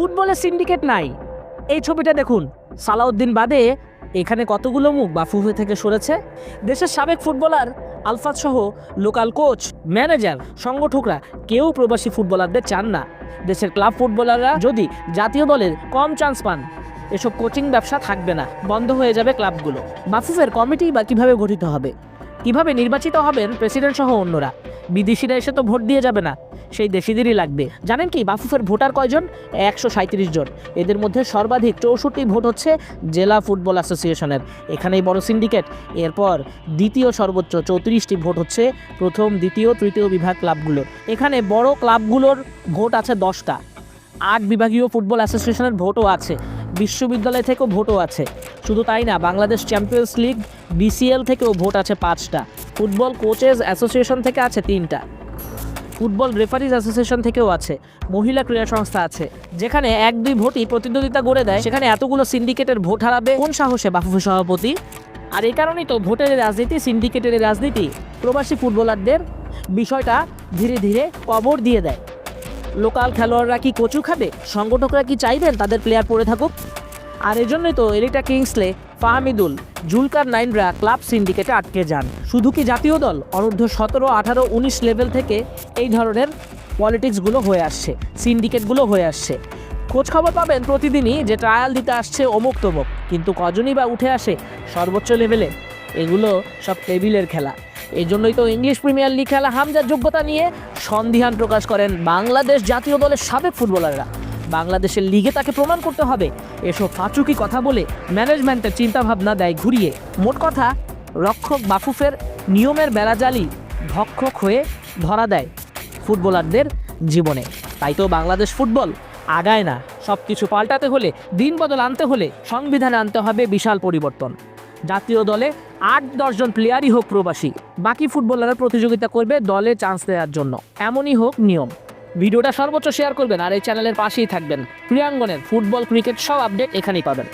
ফুটবলের সিন্ডিকেট নাই। এই ছবিটা দেখুন, সালাউদ্দিন বাদে এখানে কতগুলো মুখ বাফুফে থেকে সরেছে? দেশের সাবেক ফুটবলার আলফাত সহ লোকাল কোচ, ম্যানেজার, সংগঠকরা কেউ প্রবাসী ফুটবলারদের চান না। দেশের ক্লাব ফুটবলাররা যদি জাতীয় দলের কম চান্স পান, এসব কোচিং ব্যবসা থাকবে না, বন্ধ হয়ে যাবে ক্লাবগুলো। বাফুফের কমিটি বা কীভাবে গঠিত হবে? কীভাবে নির্বাচিত হবেন প্রেসিডেন্ট সহ অন্যরা? বিদেশিরা এসে তো ভোট দিয়ে যাবে না। সেই দেশিদেরই লাগবে। জানেন কি, বাফুফের ভোটার কয়জন? একশো সাঁত্রিশ জন। এদের মধ্যে সর্বাধিক চৌষট্টি ভোট হচ্ছে জেলা ফুটবল অ্যাসোসিয়েশনের। এখানেই বড় সিন্ডিকেট। এরপর দ্বিতীয় সর্বোচ্চ চৌত্রিশটি ভোট হচ্ছে প্রথম, দ্বিতীয়, তৃতীয় বিভাগ ক্লাবগুলোর। এখানে বড় ক্লাবগুলোর ভোট আছে দশটা। আট বিভাগীয় ফুটবল অ্যাসোসিয়েশনের ভোটও আছে। বিশ্ববিদ্যালয় থেকেও ভোটও আছে। শুধু তাই না, বাংলাদেশ চ্যাম্পিয়ন্স লিগ, বিসিএল থেকেও ভোট আছে পাঁচটা। ফুটবল কোচেস অ্যাসোসিয়েশন থেকে আছে তিনটা। ফুটবল রেফারিজ অ্যাসোসিয়েশন থেকেও আছে, মহিলা ক্রীড়া সংস্থা আছে, যেখানে এক দুই ভোটই প্রতিদ্বন্দ্বিতা গড়ে দেয়। সেখানে এতগুলো সিন্ডিকেটের ভোট হারাবে, কোন সাহসে বাফুফে সভাপতি? আর এই কারণেই তো ভোটের রাজনীতি, সিন্ডিকেটের রাজনীতি। প্রবাসী ফুটবলারদের বিষয়টা ধীরে ধীরে কবর দিয়ে দেয়। লোকাল খেলোয়াড়রা কি কচু খাবে? সংগঠকরা কি চাইবেন তাদের প্লেয়ার পড়ে থাকুক? আর এজন্যই তো এরিটা কিংসলে ফাহমিদুল জুলকার নাইনরা ক্লাব সিন্ডিকেটে আটকে যান। শুধু কি জাতীয় দল? অনূর্ধ্ব সতেরো, আঠারো, উনিশ লেভেল থেকে এই ধরনের পলিটিক্সগুলো হয়ে আসছে, সিন্ডিকেটগুলো হয়ে আসছে। খোঁজ খবর পাবেন প্রতিদিনই যে ট্রায়াল দিতে আসছে অমুক তমুক, কিন্তু কজনই বা উঠে আসে সর্বোচ্চ লেভেলে? এগুলো সব টেবিলের খেলা। এই জন্যই তো ইংলিশ প্রিমিয়ার লিগ খেলা হামজার যোগ্যতা নিয়ে সন্দিহান প্রকাশ করেন বাংলাদেশ জাতীয় দলের সাবেক ফুটবলাররা। বাংলাদেশের লিগে তাকে প্রমাণ করতে হবে। এসব ফাচুকি কথা বলে ম্যানেজমেন্টের চিন্তাভাবনা দেয় ঘুরিয়ে। মোট কথা, রক্ষক বাফুফের নিয়মের বেড়াজালি ভক্ষক হয়ে ধরা দেয় ফুটবলারদের জীবনে। তাই তো বাংলাদেশ ফুটবল আগায় না। সব কিছু পাল্টাতে হলে, দিন বদল আনতে হলে সংবিধানে আনতে হবে বিশাল পরিবর্তন। জাতীয় দলে আট দশজন প্লেয়ারই হোক প্রবাসী, বাকি ফুটবলাররা প্রতিযোগিতা করবে দলে চান্স দেওয়ার জন্য। এমনই হোক নিয়ম। ভিডিওটা সর্বোচ্চ শেয়ার করবেন আর এই চ্যানেলের পাশেই থাকবেন। ক্রীড়াঙ্গনের ফুটবল, ক্রিকেট সব আপডেট এখানেই পাবেন।